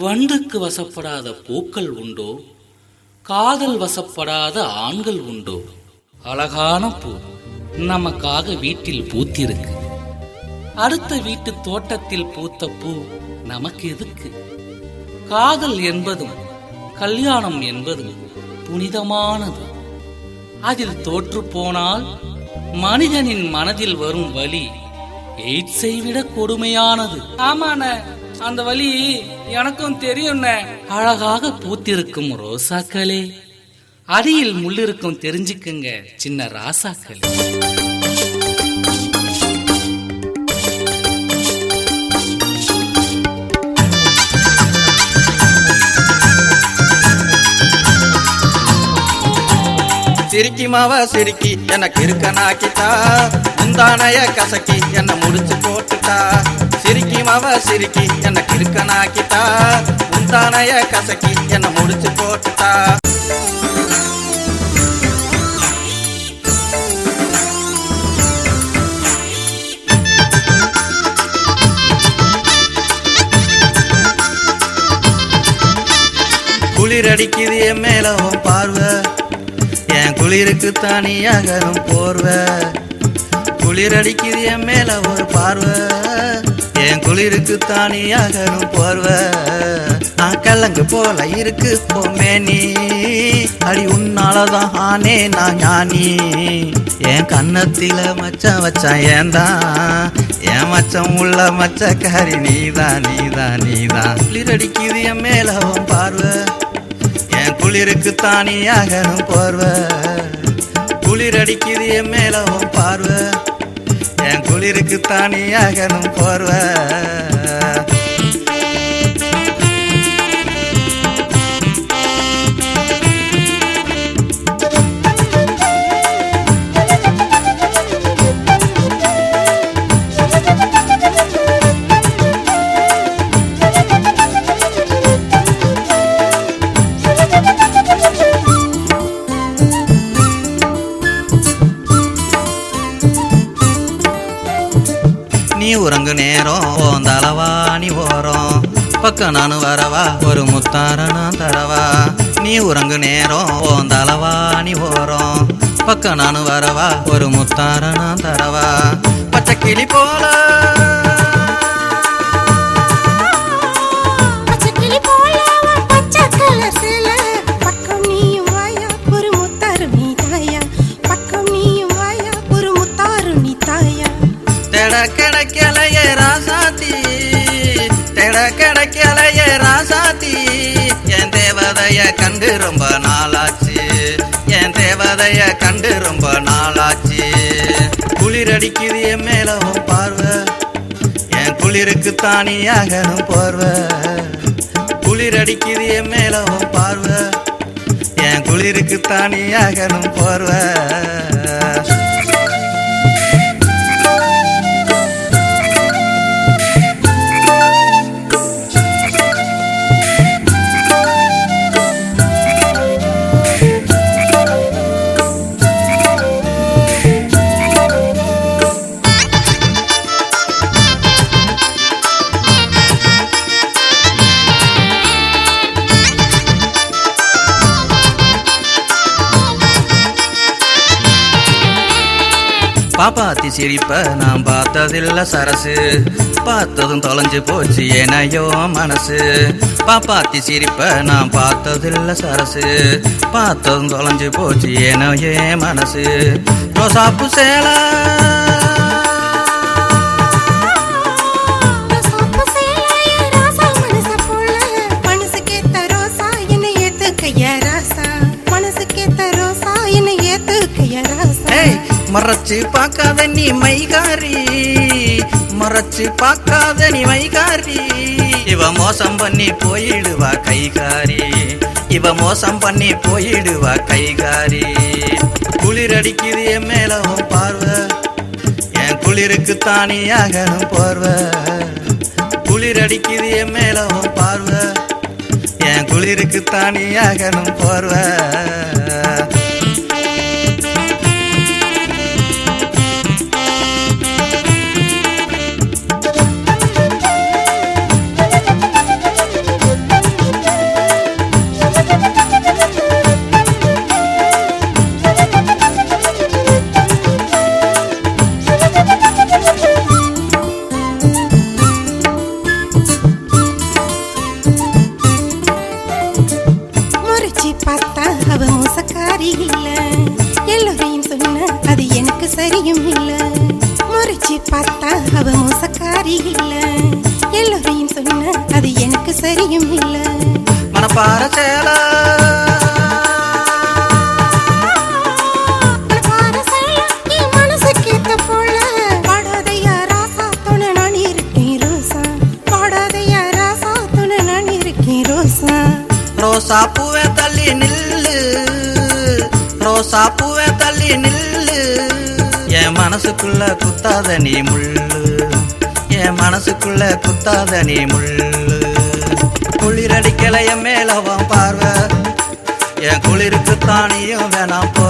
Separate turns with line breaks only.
வண்டுக்கு வசப்படாத பூக்கள் உண்டோ? காதல் வசப்படாத ஆண்கள் உண்டோ? அழகான பூ நமக்காக வீட்டில் பூத்திருக்கு. அடுத்த வீட்டு தோட்டத்தில் பூத்த பூ நமக்கு எதுக்கு? காதல் என்பதும் கல்யாணம் என்பதும் புனிதமானது. அதில் தோற்று போனால் மனிதனின் மனதில் வரும் வலி எய்ட்ஸை விட கொடுமையானது. ஆமான அந்த வலி எனக்கும் தெரியும் அழகாக பூத்திருக்கும் ரோசாக்களே. அடியில் முள்ளிருக்கும் தெரிஞ்சுக்குங்க சின்ன ராசாக்களே.
சிரிக்கி மாவ சிரிக்கி எனக்கு இருக்க நாக்கிட்டா முந்தானைய கசக்கி என்ன முடிச்சு போட்டுட்டா? சிரிக்கி மவ சிரிக்கி என்ன இருக்க நாக்கிட்டா முந்தானைய கசக்கி என்ன முடிச்சு போட்டுட்டா. குளிரடிக்குது என் மேலவும் பார்வ. பார்வை என் குளிருக்கு தானியாகணும் போர்வை. குளிரடிக்குது என் மேல ஒரு பார்வை. என் குளிருக்கு தானியாகணும் போர்வை. நான் கல்லங்கு போல இருக்கு பொம்மேனி அடி உன்னாலதான் ஆனே நான் ஞானி. என் கண்ணத்தில மச்ச வச்சான் ஏந்தான் என் மச்சம் உள்ள மச்சக்காரி நீதான் நீதான் நீதான். குளிரடிக்குது என் மேல பார்வை. என் குளிருக்கு தானியாகணும் போர்வை. குளிர் அடிக்குது என் மேலவும் உன் பார்வை. என் குளிருக்கு தானியாகணும் போர்வை. உறங்கு நேரம் உன் தலவா நீ ஓரம். பக்கம் நானு வரவா ஒரு முத்தார நான் தரவா. நீ உறங்கு நேரம் உன் தலவா நீ ஓரம். பக்கம் நானு வரவா ஒரு முத்தார நான் தரவா. பச்சை கிளி போல தெட கிடைக்கலையே ராசாத்தி. தெட கிடைக்கலையே ராசாத்தி. என் தேவதைய கண்டு ரொம்ப நாளாச்சு. என் தேவதைய கண்டு ரொம்ப நாளாச்சு. குளிர் அடிக்குது என் மேலவும் பார்வை. என் குளிருக்கு தானியாகணும் போர்வை. குளிர் அடிக்குது என் மேலவும் பார்வை. என் குளிருக்கு தானியாகனும் போர்வை. பாப்பாத்தி சிரிப்ப நான் பார்த்ததில்ல சரசு. பார்த்ததும் தொலைஞ்சு போச்சு எனையோ மனசு. பாப்பாத்தி சிரிப்ப நான் பார்த்ததில்ல சரசு. பார்த்ததும் தொலைஞ்சு போச்சு எனையே மனசு. ரோசாப்பு சேலா. மறைச்சு பார்க்காத நீ மைகாரி. மறைச்சு பார்க்காத நீ மைகாரி. இவ மோசம் பண்ணி போயிடுவா கைகாரி. இவ மோசம் பண்ணி போயிடுவா கைகாரி. குளிர் அடிக்குது என் மேல பார்வை. என் குளிருக்கு தானியாகணும் போர்வை. குளிர் அடிக்குது என் மேல பார்வை. என் குளிருக்கு தானியாகணும் போர்வை.
அவ மோசக்காரி இல்ல. எல்லோரையும் சொன்ன அது எனக்கு சரியும் இல்ல. முறைச்சு பார்த்தா அவ மோசக்காரி இல்ல. எல்லோரையும் சொன்ன அது எனக்கு சரியும் இல்ல.
மனப்பார சேல
ராசா, துணை
தள்ளி நில்லு. ரோசா பூவே தள்ளி நில்லு. என் மனசுக்குள்ள குத்தாத நீ முள்ளு. என் மனசுக்குள்ள குத்தாத நீ முள்ளு. குளிரடிக்கலைய மேலவன் பார்வை. என் குளிருக்கு தானியும் வேணாம் போ.